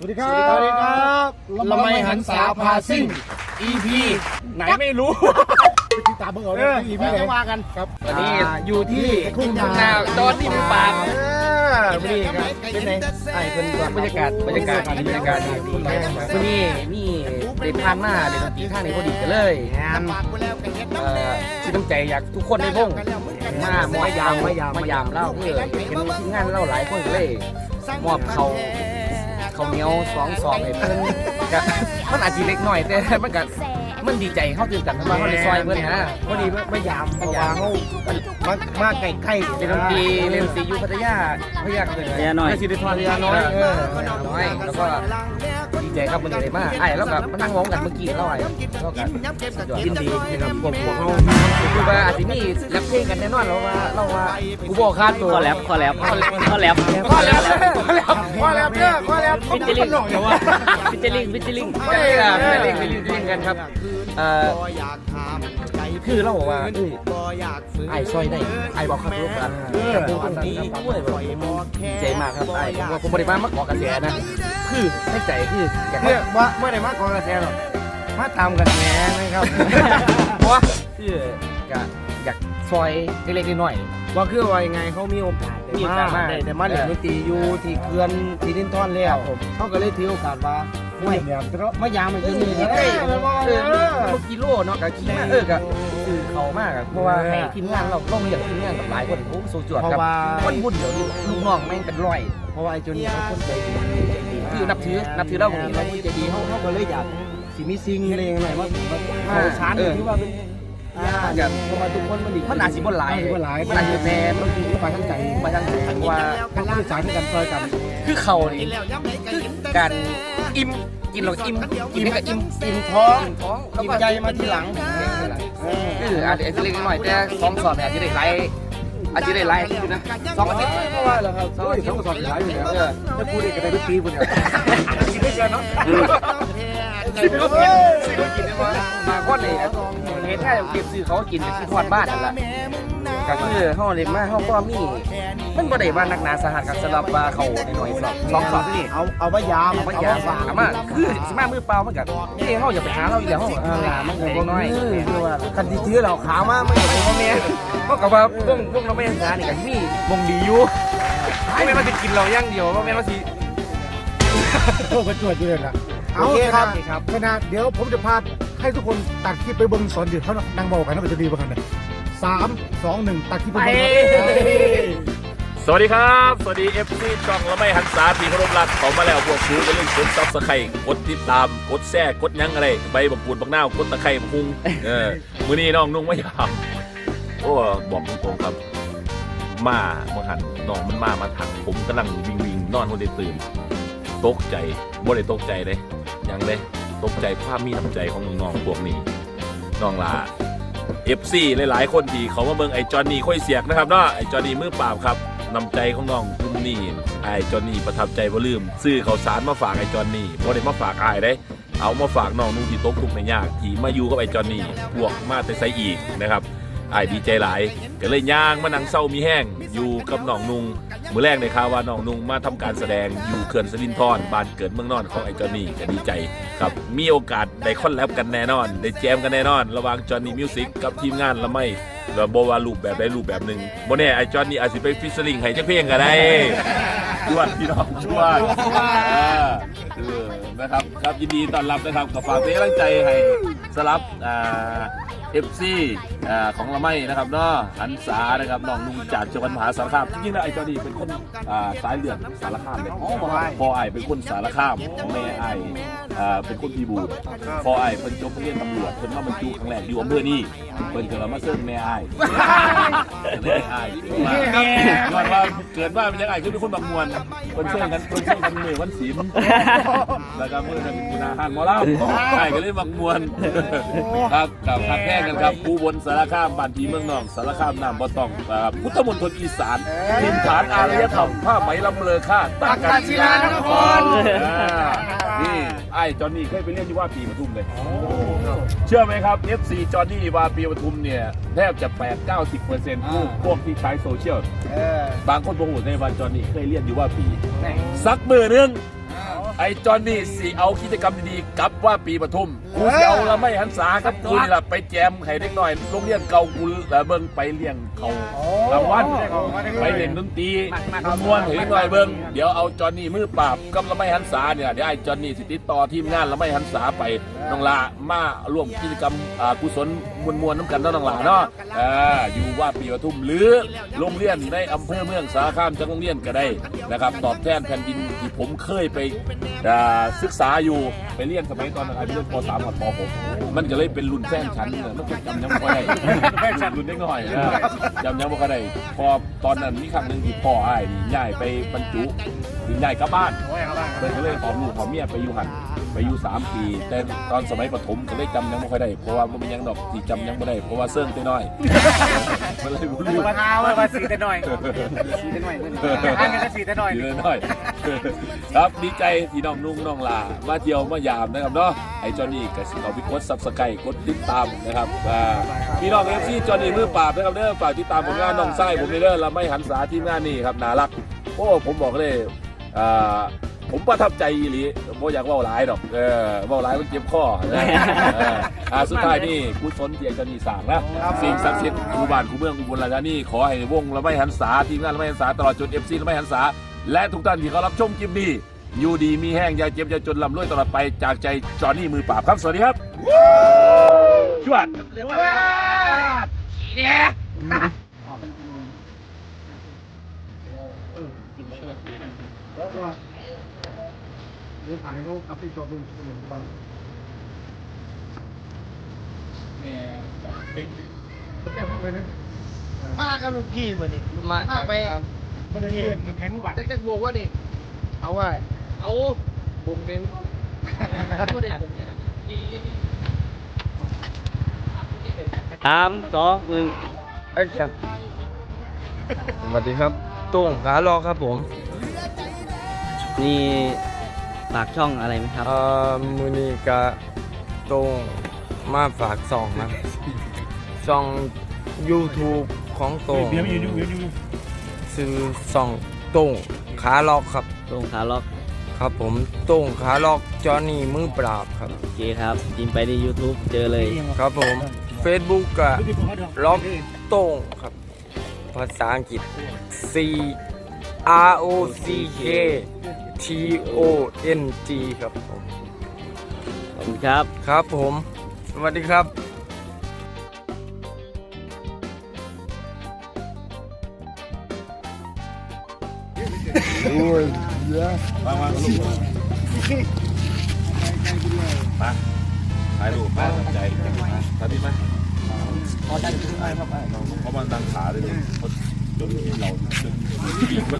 วัสดีครับสวัสดีครับละไมหันสาพาซิ่ง EP ไหนไม่รู้ไปติดตามเบิ่งเอาเลยที่ไม่พี่ไหนได้ว่ากันครับวันนี้อยู่ที่ทุ่งนานาดอนที่มีปากวันนี้ครับเป็นไงไอ้เป็นบรรยากาศบรรยากาศบรรยากาศดีวันนี้นี่ได้ผ่านมาเล่นดนตรีทางนี้พอดีกันเลยงานเอ่อที่ตั้งใจอยากทุกคนในวงมามอบยามมายามมายามเล่าเพื่อเห็นทีมงานเล่าหลายคนก็เลยมอบเขาเขาวเหนียวสองสอบให้เพิ่นก็มันอาจจะเล็กหน่อยแต่มันก็มันดีใจเข้าตื่นกันเพราะว่าเขาได้ซอยเพิ่นนะพอดีไม่ยามไม่ยามเขามามาใกล้ใกล้เล่นดนตรีเล่นดนตรีอยู่พัทยาพัทยาเกิดพัทยาน้อยพัทยาน้อยพัทยาน้อยเออพัทยาน้อยแล้วก็ดี ใจครับมันเลยมากไอ้แล้วก็มานั่งงงกันเมื่อกี้แล้วไอ้แล้วกันยินดีนะครับพวกพวกเขาคือว่าอาจจะมีแรปเพลงกันแน่นอนเราว่าเราว่ากูบอกคาดตัวข้อแลบข้อแลบข้อแลบข้อแล้วข้อแล้วข้อแล้วเด้อข้อแล้วฟิชเจอริงฟิชเจอริงฟิชเจอริงไม่ได้อะไม่ได้เล่นไม่ได้เล่นกันครับเอ่อ คือเราบอกว่าเอ้ยไอ้ซอยได้ไอ้บอกครับรู้กันกับวงดนตรีด้วยแบบดีใจมากครับไอ้ผมว่าผมบริมามาเกาะกระแสนะคือในใจคืออยากเรีให้ยกว่าเมื่อไหร่มากองกระแสหรอกมาตามกระแสนะครับเพราะว่าคืออยากอยากซอยเล็กๆน้อยว่าคือว่ายังไงเขามีโอกาสมีโอกาสมากได้ได้มาเล่นดนตรีอยู่ที่เขื่อนที่ดินทอนแล้วเขาก็เลยถือโอกาสว่า ไม่เนี่ยมายามมันจะมีๆได้เอ้ยเออกกิโลเนาะกับขี่มาเออกับคือเขามากอะเพราะว่าให้ทีมงานเราต้องเรียกทีมงานกับหลายคนโอ้โซจวดเพราะครับคนบุญเดี๋ยวนี้ลูกน้องแม่งเป็นร้อยเพราะว่าไอ้จนนี่เขาคนใจดีคือนับถือนับถือเราคนนี้เราใจดีเขาเขาก็เลยอยากสิมีซิงเพลงหน่อยว่าอ่าเขาชานเออที่ว่าเป็นอย่างเพราะว่าทุกคนมันดีมันอาจสิบ่หลายมันบ่หลายมันอาจสิแพงมันคือไปทั้งใจไปทางไหนว่าทั้งผู้สารกันซอยกัน คือเขานี่คือการ อิ่มกินเราอิ่มกินกับอิ่มอิ่มท้องอิ่มท้องอิ่มใจมาทีหลังคืออาจจะเล็กๆน้อยๆแต่สองสอบเนี่ยอาจจะได้ไล่อาจจะได้ไล่อยู่นะสองอาทิตย์เพราะว่าเราครับสองสองสอบหลายอยู่แล้วเออจะพูดอีกก็ได้ทุกปีคนเดียวกินได้เกินเนาะกินได้กินซื้อก็กินได้มามาก้อนเลยนะเห็นแค่เก็บซื้อเขากินเป็นที่ทอดบ้านนั่นแหละก็คือห้องเล็กมากห้องก็มี มันบ่ได้ว่านักหนาสาหัสกับสำหรับว่าเขาหน่อยๆสอบสองสอบนี่เอาเอาไว้ยามเอามายาสามารถคือสิมามือเปล่ามันก็นี่เฮาอย่าไปหาเราอีกแล้วเฮาเออมันก็เด็บ่กน้อยคือว่าคันที่ถือเราขามาไม่บ่แม่นเพราะกับว่าวงวงเราไม่หานี่ก็มีวงดีอยู่ไม่แม่นว่าสิกินเราอย่างเดียวบ่แม่นว่าสิโทษกันตรวจอยู่เลยนะเอาโอเคครับครับขนาดเดี๋ยวผมจะพาให้ทุกคนตัดคลิปไปเบิ่งสอนเดี๋ยวเขานั่งเบากันนะมันจะดีกว่ากันนะสามสองหนึ่งตัดคลิปไปไปเบิ่งครับส วัสดีครับ สวัสดี FC ช่องละไม่หันษาทีพรหมรักเขามาแล้วพวกชูก็เรื่องกดซับสไครกดติดตามกดแซ่กดยังอะไรใบบักปูดบักนากดตะไคร้บักพุงเออมือนี้น้องนุ่งไม่ยามโอ้บอกตรงๆครับ มาเมื่อหันน้องมันมามาถักผมกำลังวิงวิงนอนคนได้ตื่นตกใจบ่ได้ตกใจเลยยังเลยตกใจความมีน้ำใจของน้องๆพวกนี้น้องลา FC หลายๆ คนที่เขามาเบิ่งไอ้จอนนี่ค่อยเสียกนะครับเนาะไอ้จอนนี่มือเปล่าครับน้ำใจของน้องอุ้มนี่ไอ้จอนนี่ประทับใจบ่ลืม ซื้อข้าวสารมาฝากไอ้จอนนี่บ่ได้มาฝากอ้ายได้เอามาฝากน้องนุ่งที่ตกทุกข์ในยากที่มาอยู่กับไอ้จอนนี่พวกมาแต่ไซอีกนะครับไอ้ดีใจหลายก็เลยย่างมานังเศร้ามีแห้งอยู่กับน้องนุ่ง มือแรกในข่าวว่าน้องนุ่งมาทำการแสดงอยู่เขื่อนสลินทรบ้านเกิดเมืองนอนของไอ้จอนนี่ก็ดีใจครับมีโอกาสได้คอนแลบกันแน่นอน ได้แจมกันแน่นอน ระหว่างจอห์นนี่มิวสิกกับทีมงานละไม่แล้วบว่ารูปแบบใดรูปแบบหนึ่งโมแน่ไอจอนนี่อาจจะไปฟิชเชอร์ลิงให้เจักเพลงก็ได้ชวนพี่น้องชวนเออนะครับครับยินดีต้อนรับนะครับกับฝากเป็นกำลังใจให้สลับอ่า เอฟซีอ่าของละไม่นะครับเนาะหันษานะครับน้องนุ่งจากจังหวัดมหาสารคามจริงๆแล้วไอจอนนี่เป็นคนอ่าสายเลือดสารคามเลยพอไอเป็นคนสารคามแม่ไออ่าเป็นคนพีบูรณ์พอไอเป็นจบเรียนตำรวจเพิ่นมาบรรจุครั้งแรกอยู่อำเภอนี่ เพิ่นเกิดมาเซิร์นแม่ไอแม่ไอ้ย้อนว่าเกิดว่าเป็นยังไงคือเป็นคนบางมวลคนเชื่อกันคนเชื่อกันมือวันศีลแล้วก็มือกันคุณอาหารหมอลำใช่ก็เลยบางมวลครับกับขับแข่งกันครับผู้บนสารคามบ้านพีเมืองนองสารคามน้ำบ่ต้องครับพุทธมณฑลอีสานทินฐานอารยธรรมผ้าไหมลำเลอค่าตากาศิลานครนี่ไอ้จอนนี่เคยไปเล่นที่ว่าปีปทุมเลย เชื่อไหมครับ FC จอห์นนี่วาปีปทุมเนี่ยแทบจะ 8 90เปอร์เซ็นต์พวกที่ใช้โซเชียลบางคนบอกว่าในวันจอห์นนี่เคยเรียนอยู่ว่าปี สักมือหนึง ไอ้จอนนี่สิเอากิจกรรมดีๆกลับว่าปีปทุมกูสิเอาละไม่หันษาครับกูนี่ล่ะไปแจมให้เด็กน้อยโรงเรียนเก่ากูละเบิ่งไปเลี้ยงเขารางวัลไปเล่นดนตรีม่วนให้เด็กน้อยเบิ่งเดี๋ยวเอาจอนนี่มือปราบกับละไม่หันษาเนี่ยเดี๋ยวไอ้จอนนี่สิติดต่อทีมงานละไม่หันษาไปน้องลามาร่วมกิจกรรมอ่ากุศลมวลๆน้ำกันเนาะน้องลาเนาะอ่าอยู่ว่าปีปทุมหรือโรงเรียนในอำเภอเมืองสารคามจังโรงเรียนก็ได้นะครับตอบแทนแผ่นดินที่ผมเคยไปอ่าศึกษาอยู่ไปเรียนสมัยตอนนั้นอายุป .3 กับป .6 มันก็เลยเป็นรุ่นแฟนฉันเนี่ยมันก็จำยังไม่ได้แฟนฉันรุ่นเล็กน้อยเออจำยังไม่ได้พอตอนนั้นมีครั้งหนึ่งที่พ่ออ้ายนี่ย้ายไปบรรจุถึงย้ายกลับบ้านเลยก็เลยขอลูกขอเมียไปอยู่หัน ไปอยู่สามปี แต่ตอนสมัยปฐมก็เลยจำยังไม่ค่อยได้ เพราะว่ามันยังดอกที่จำยังไม่ได้ เพราะว่าเสื่องไปหน่อยมันเลยลืมมาเอามาสีแต่หน่อยสีแต่หน่อยเพื่อนอ่านกันจะสีแต่หน่อยดีเลยหน่อย ครับดีใจที่น้องนุ่งน้องลามาเที่ยวมายามนะครับเนาะไอ้จอนี่กับสิเขาไปกดซับสไครต์กดติดตามนะครับอ่าพี่น้องเอฟซีจอนี่มือปราบนะครับเด้อฝากติดตามผลงานน้องไส้ผมเลยเด้อเราไม่หันสาทีมงานนี่ครับน่ารักโอ้ผมบอกเลยอ่า ผมประทับใจอีหลีโมอยากเว่าหลายดอกเออเว่าหลายมันเจ็บคอนะเอออ่าสุดท้ายนี่กุศลเตียงจอนี่สั่งนะสิ่งศักดิ์สิทธิ์คูบ้านคูเมืองคูบุญราชานี่ขอให้วงละไม่หันษาทีมงานละไม่หันษาตลอดจนเอฟซีละไม่หันษาและทุกท่านที่เขารับชมคลิปนี้อยู่ดีมีแห้งอย่าเจ็บอย่าจนลำรวยตลอดไปจากใจจอห์นนี่มือปราบครับสวัสดีครับชวดเดี๋ยวถ่ายเขาอัพที่จอมึงคนหนึ่งฟังแก้ไปนะมากันลูกพี่มานี่มาไปมันจะเห็นแข็งบัตรเจ๊กบอกว่านี่เอาว่าเอาบุกเป็นสามสองหนึ่งเอ้ยครับสวัสดีครับโต้งขาลอครับผม นี่ ฝากช่องอะไรไหมครับ เอ่อมูนีกะโต้งมาฝากซองครับซอง YouTube ของโต้งซื้อซองโต้งขาลอกครับ ตรงขาล็อกครับผมโต้งขาลอกจอห์นนี่มือปราบครับ โอเคครับพิมพ์ไปใน YouTube เจอเลย ครับผม Facebook กะล็อกโต้งครับ ภาษาอังกฤษ C R O C K T O N G ครับผมขอบคุณครับ ครับผม สวัสดีครับมามาลูกมามาถ่ายรูปมาใจมาถ่ายดีไหมพอได้พอมันดังขาเลยเขาจนเราจนปีกมัน